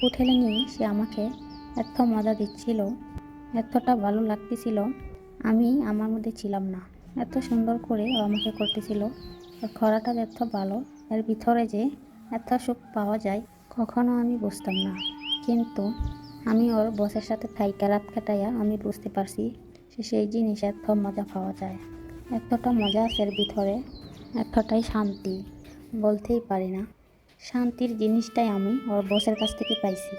হোটেলে নিয়ে সে আমাকে এত মজা দিচ্ছিল এতটা ভালো লাগতেছিল, আমি আমার মধ্যে ছিলাম না। এত সুন্দর করে ও আমাকে করতেছিল খরাটা এত ভালো, এর ভিতরে যে এত সুখ পাওয়া যায়, কখনো আমি বুঝতাম না। কিন্তু আমি ওর বসের সাথে থাইকা, রাত কাটাইয়া আমি বুঝতে পারছি যে সেই জিনিস এত মজা পাওয়া যায়। এতটা মজা আছে এর ভিতরে এতটাই শান্তি, বলতেই পারি না। শান্তির জিনিসটাই আমি ওর বসের কাছ থেকে পাইছি।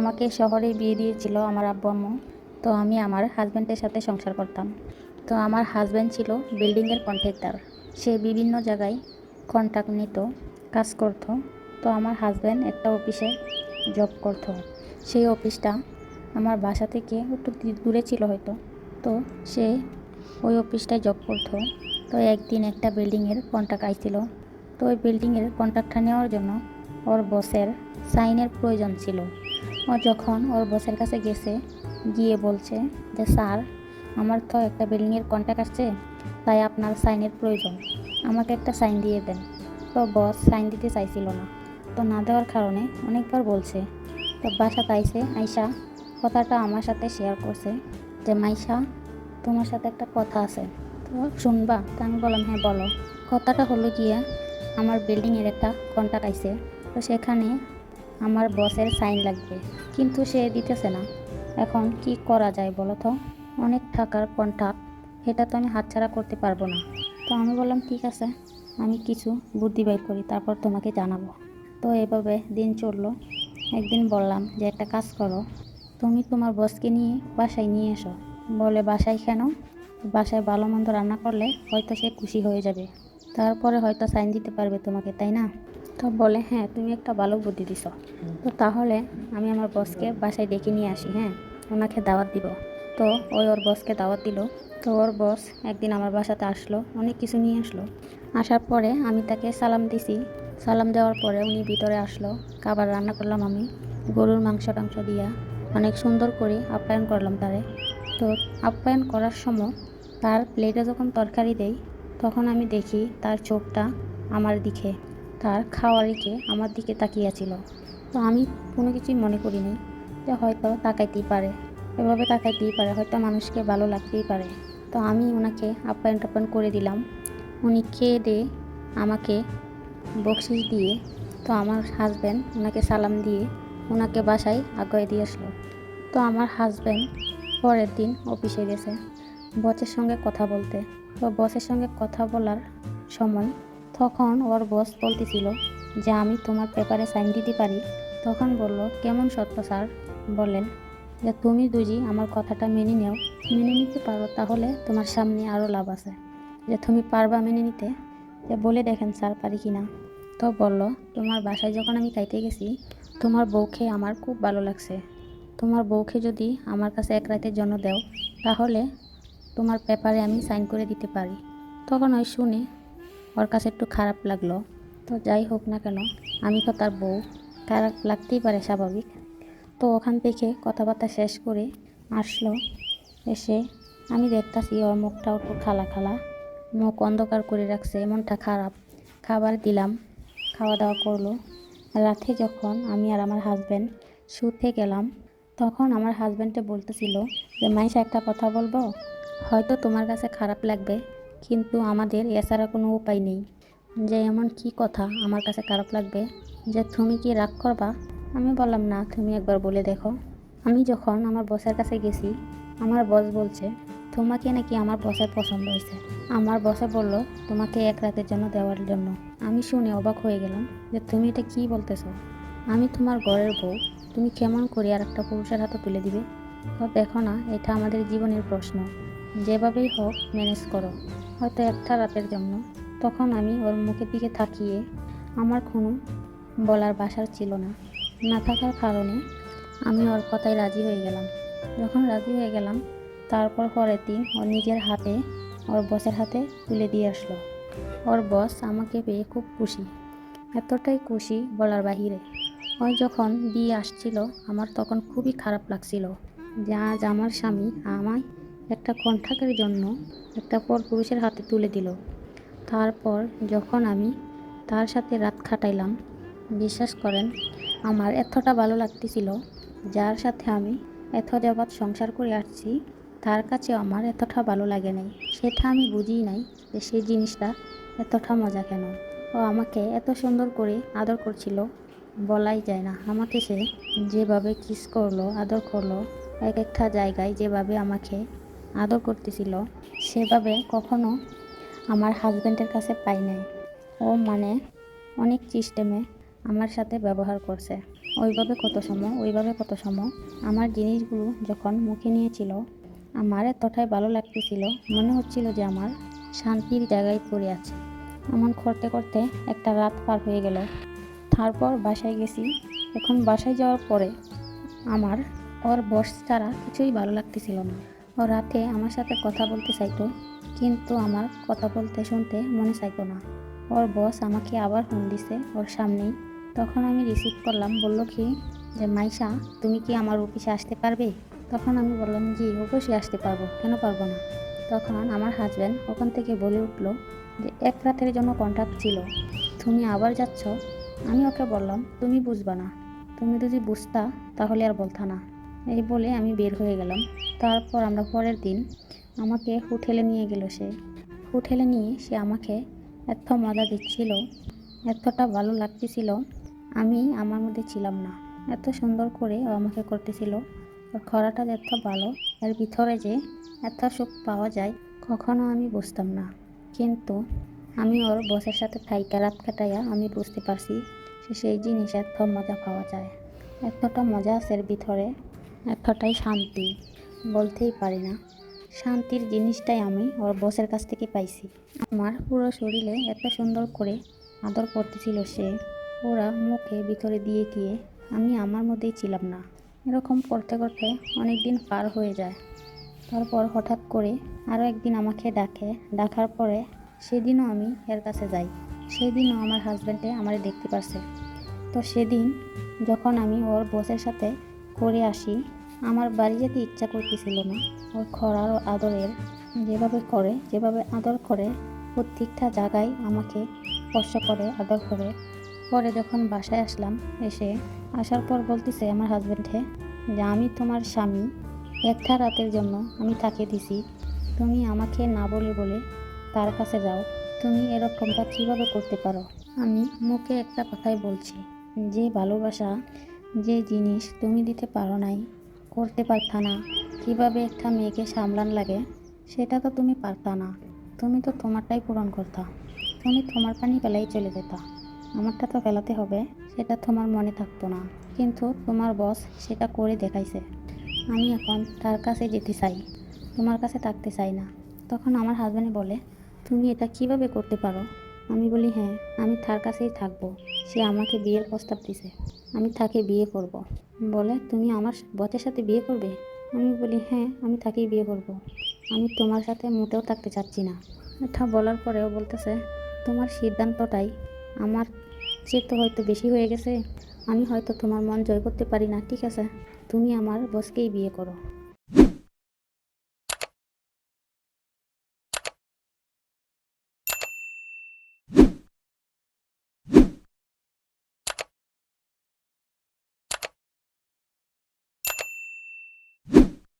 আমাকে শহরে বিয়ে দিয়েছিল আমার আব্বু আম্মু। তো আমি আমার হাজব্যান্ডের সাথে সংসার করতাম। তো আমার হাজব্যান্ড ছিল বিল্ডিংয়ের কন্ট্রাক্টর সে বিভিন্ন জায়গায় কন্ট্রাক্ট নিত, কাজ করতো। তো আমার হাজব্যান্ড একটা অফিসে জব করতো। সেই অফিসটা আমার বাসা থেকে একটু দূরে ছিল হয়তো। তো সে ওই অফিসটায় জব করতো। তো একদিন একটা বিল্ডিংয়ের কন্ট্রাক্ট আইছিল। তো ওই বিল্ডিংয়ের কন্ট্রাক্টটা নেওয়ার জন্য ওর বসের সাইনের প্রয়োজন ছিল। ও যখন ওর বসের কাছে গেছে, গিয়ে বলছে যে, স্যার, আমার তো একটা বিল্ডিংয়ের কন্ট্রাক্ট আসছে, তাই আপনার সাইনের প্রয়োজন। আমাকে একটা সাইন দিয়ে দেন। তো বস সাইন দিতে চাইছিল না। তো না দেওয়ার কারণে অনেকবার বলছে। তো বাসা তাইছে আইসা কথাটা আমার সাথে শেয়ার করছে যে, মাইশা, তোমার সাথে একটা কথা আছে। তো শুনবা, তো আমি বললাম হ্যাঁ বলো। কথাটা হলো গিয়া আমার বিল্ডিংয়ের একটা কন্ট্যাক্ট আইছে। তো সেখানে আমার বসের সাইন লাগবে, কিন্তু সে দিতেছে না। এখন কি করা যায় বলো তো? অনেক টাকার কন্ট্যাক্ট এটা তো আমি হাতছাড়া করতে পারব না। তো আমি বললাম, ঠিক আছে, আমি কিছু বুদ্ধি বের করি, তারপর তোমাকে জানাব। তো এভাবে দিন চলল। একদিন বললাম যে, একটা কাজ করো, তুমি তোমার বসকে নিয়ে বাসায় নিয়ে এসো। বলে, বাসায় কেন? বাসায় ভালো মন্দ রান্না করলে হয়তো সে খুশি হয়ে যাবে। তারপরে হয়তো সাইন দিতে পারবে তোমাকে, তাই না? তো বলে হ্যাঁ তুমি একটা ভালো বুদ্ধি দিছো। তো তাহলে আমি আমার বসকে বাসায় ডেকে নিয়ে আসি হ্যাঁ? ওনাকে দাওয়াত দিব। তো ওই ওর বসকে দাওয়াত দিল। তো ওর বস একদিন আমার বাসাতে আসলো, অনেক কিছু নিয়ে আসলো। আসার পরে আমি তাকে সালাম দিছি। সালাম দেওয়ার পরে উনি ভিতরে আসলো, খাবার রান্না করলাম আমি, গরুর মাংস টাংস দিয়া, অনেক সুন্দর করে আপ্যায়ন করলাম তারে। তো আপ্যায়ন করার সময় তার প্লেটে যখন তরকারি দেই তখন আমি দেখি তার চোখটা আমার দিকে, তার খাওয়ার দিকে আমার দিকে তাকিয়েছিল। তো আমি কোনো কিছুই মনে করিনি যে হয়তো তাকাইতেই পারে। এভাবে তাকাইতেই পারে, হয়তো মানুষকে ভালো লাগতেই পারে। তো আমি ওনাকে আপ্যায়ন টাপ্যায়ন করে দিলাম। উনি খেয়ে দিয়ে আমাকে বকশিস দিয়ে, তো আমার হাজব্যান্ড ওনাকে সালাম দিয়ে ওনাকে বাসায় আগুয়ে দিয়ে আসলো। তো আমার হাজব্যান্ড পরের দিন অফিসে গেছে, বচের সঙ্গে কথা বলতে। তো বসের সঙ্গে কথা বলার সময় তখন ওর বস বলতেছিল যে, আমি তোমার পেপারে সাইন দিতে পারি? তখন বলল, কেমন সত্য স্যার? বলেন যে, তুমি দুজি আমার কথাটা মেনে নেও। মেনে নিতে পারো, তাহলে তোমার সামনে আরও লাভ আছে। যে, তুমি পারবা মেনে নিতে? যে, বলে দেখেন স্যার, পারি কি না তো বলল, তোমার বাসায় যখন আমি খাইতে গেছি, তোমার বউকে আমার খুব ভালো লাগছে। তোমার বউকে যদি আমার কাছে এক রাতের জন্য দেও, তাহলে তোমার পেপারে আমি সাইন করে দিতে পারি। তখন ওই শুনে ওর কাছে একটু খারাপ লাগল। তো যাই হোক না কেন, আমি তো তার বউ খারাপ লাগতেই পারে স্বাভাবিক। তো ওখান থেকে কথাবার্তা শেষ করে আসলো। এসে আমি দেখতাছি ওর মুখটাও একটু খালা খালা, মুখ অন্ধকার করে রাখছে এমনটা খারাপ। খাবার দিলাম, খাওয়া দাওয়া করল। রাতে যখন আমি আর আমার হাজব্যান্ড শুতে গেলাম, তখন আমার হাজব্যান্ডে বলতেছিল যে, মাইশা একটা কথা বলব? হয়তো তোমার কাছে খারাপ লাগবে, কিন্তু আমাদের এছাড়া কোনো উপায় নেই। যে এমন কি কথা আমার কাছে খারাপ লাগবে, যে তুমি কি রাগ করবা? আমি বললাম, না, তুমি একবার বলে দেখো। আমি যখন আমার বসের কাছে গেছি, আমার বস বলছে, তোমাকে নাকি আমার বসের পছন্দ হয়েছে। আমার বসে বলল, তোমাকে এক রাতের জন্য দেওয়ার জন্য। আমি শুনে অবাক হয়ে গেলাম, যে তুমি এটা কি বলতেছো? আমি, তোমার ঘরের বউ, তুমি কেমন করে আর একটা পুরুষের হাতে তুলে দিবে? তো দেখো না, এটা আমাদের জীবনের প্রশ্ন। যেভাবেই হোক ম্যানেজ করো। হয়তো একটা রাতের জন্য। তখন আমি ওর মুখের দিকে তাকিয়ে আমার কোনো বলার বাসার ছিল না। না থাকার কারণে আমি ওর কথায় রাজি হয়ে গেলাম। যখন রাজি হয়ে গেলাম, তারপর পরের দিন ওর নিজের হাতে ওর বসের হাতে তুলে দিয়ে আসলো। ওর বস আমাকে পেয়ে খুব খুশি। এতটাই খুশি বলার বাহিরে। ওই যখন বিয়ে আসছিল, আমার তখন খুবই খারাপ লাগছিল যে আমার স্বামী আমায় একটা কণ্ঠাকের জন্য একটা পর পুরুষের হাতে তুলে দিল। তারপর যখন আমি তার সাথে রাত খাটাইলাম, বিশ্বাস করেন, আমার এতটা ভালো লাগতেছিল, যার সাথে আমি এত যাবৎ সংসার করে আসছি, তার কাছে আমার এতটা ভালো লাগে নাই। সেটা আমি বুঝি নাই যে সেই জিনিসটা এতটা মজা কেন। ও আমাকে এত সুন্দর করে আদর করছিল, বলাই যায় না। আমাকে সে যেভাবে কিস করল, আদর করল, এক একটা জায়গায় যেভাবে আমাকে আদর করতেছিল, সেভাবে কখনো আমার হাজব্যান্ডের কাছে পাই নাই। ও মানে অনেক সিস্টেমে আমার সাথে ব্যবহার করছে। ওইভাবে কত সময়, ওইভাবে কত সময় আমার জিনিসগুলো যখন মুখে নিয়েছিল, আমার এতটাই ভালো লাগতেছিল, মনে হচ্ছিল যে আমার শান্তির জায়গায় পড়ে আছে। এমন করতে করতে একটা রাত পার হয়ে গেল। তারপর বাসায় গেছি। এখন বাসায় যাওয়ার পরে আমার ওর বস ছাড়া কিছুই ভালো লাগতেছিল না। ও রাতে আমার সাথে কথা বলতে চাইতো, কিন্তু আমার কথা বলতে শুনতে মনে চাইতো না। ওর বস আমাকে আবার ফোন দিছে ওর সামনেই। তখন আমি রিসিভ করলাম, বলল কি যে, মাইশা, তুমি কি আমার অফিসে আসতে পারবে? তখন আমি বললাম, জি, অবশ্যই আসতে পারব, কেন পারব না? তখন আমার হাজব্যান্ড ওখান থেকে বলে উঠল যে, এক রাতের জন্য কন্ট্রাক্ট ছিল, তুমি আবার যাচ্ছ? আমি ওকে বললাম, তুমি বুঝবা না, তুমি যদি বুঝতা তাহলে আর বলতা না। এই বলে আমি বের হয়ে গেলাম। তারপর আমরা পরের দিন আমাকে হোটেলে নিয়ে গেল সে। হোটেলে নিয়ে সে আমাকে এত মজা দিচ্ছিল, এতটা ভালো লাগতেছিল, আমি আমার মধ্যে ছিলাম না। এত সুন্দর করে ও আমাকে করতেছিল, ওর খরাটা এত ভালো, এর ভিতরে যে এত সুখ পাওয়া যায়, কখনো আমি বুঝতাম না। কিন্তু আমি ওর বসের সাথে থাইকা রাত কাটাইয়া আমি বুঝতে পারছি যে সেই জিনিস এত মজা পাওয়া যায়। এতটা মজা আছে এর ভিতরে। এতটাই শান্তি, বলতেই পারি না। শান্তির জিনিসটাই আমি ওর বসের কাছ থেকে পাইছি। আমার পুরো শরীরে এত সুন্দর করে আদর করতেছিল সে, ওরা মুখে ভিতরে দিয়ে গিয়ে আমি আমার মধ্যেই ছিলাম না। এরকম করতে করতে অনেক দিন পার হয়ে যায়। তারপর হঠাৎ করে আরও একদিন আমাকে ডাকে, ডাকার পরে সেদিনও আমি এর কাছে যাই। সেদিনও আমার হাজব্যান্ডে আমারে দেখতে পারছে। তো সেদিন যখন আমি ওর বসের সাথে করে আসি। আমার বাড়ি যেতে ইচ্ছা করতেছিল না। ওর খরার আদরের যেভাবে করে, যেভাবে আদর করে, প্রত্যেকটা জায়গায় আমাকে স্পর্শ করে, আদর করে। পরে যখন বাসায় আসলাম, এসে আসার পর বলতেছে আমার হাজব্যান্ডে যে, আমি তোমার স্বামী। একটা রাতের জন্য আমি তাকে দিছি। তুমি আমাকে না বলে বলে তার কাছে যাও। তুমি এরকমটা কীভাবে করতে পারো? আমি মুখে একটা কথাই বলছি, যে ভালোবাসা যে জিনিস তুমি দিতে পারো নাই, করতে পারতা না, কীভাবে একটা মেয়েকে সামলান লাগে, সেটা তো তুমি পারতা না। তুমি তো তোমারটাই পূরণ করতা। তুমি তোমার পানি পেলাই চলে যেতা। আমারটা তো ফেলাতে হবে, সেটা তোমার মনে থাকতো না। কিন্তু তোমার বস সেটা করে দেখাইছে। আমি এখন তার কাছে যেতে চাই, তোমার কাছে থাকতে চাই না। তখন আমার হাজব্যান্ড বলে, তুমি এটা কীভাবে করতে পারো? আমি বলি হ্যাঁ আমি তার কাছেই থাকব। সে আমাকে বিয়ের প্রস্তাব দিছে। আমি তাকে বিয়ে করব। বলে, তুমি আমার বচের সাথে বিয়ে করবে? আমি বলি হ্যাঁ আমি তাকেই বিয়ে করব। আমি তোমার সাথে মোটেও থাকতে চাচ্ছি না। এটা বলার পরেও বলতেছে, তোমার সিদ্ধান্তটাই আমার চেয়ে তো হয়তো বেশি হয়ে গেছে। আমি হয়তো তোমার মন জয় করতে পারি না, ঠিক আছে? তুমি আমার বসকেই বিয়ে করো।